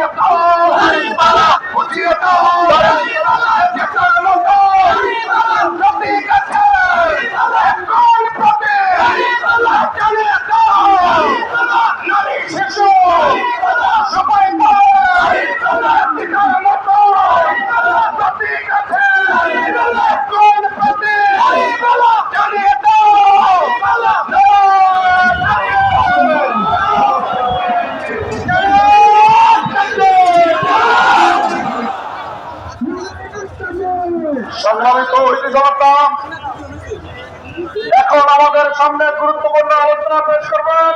দাও সংগ্রামিত জনতা এখন আমাদের সামনে গুরুত্বপূর্ণ আলোচনা পেশ করবেন।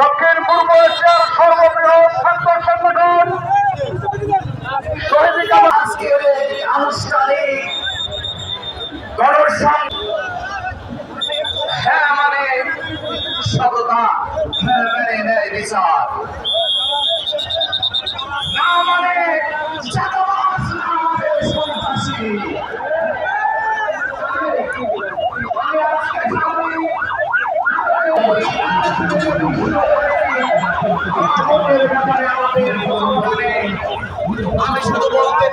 দক্ষিণ পূর্ব এশিয়ার সর্ববৃহৎ ছাত্র সংগঠন আনুষ্ঠানিক গণসং হ্যাঁ মানে সততা। হ্যাঁ মানে বিচার।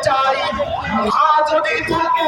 চাই। আর যদি থাকে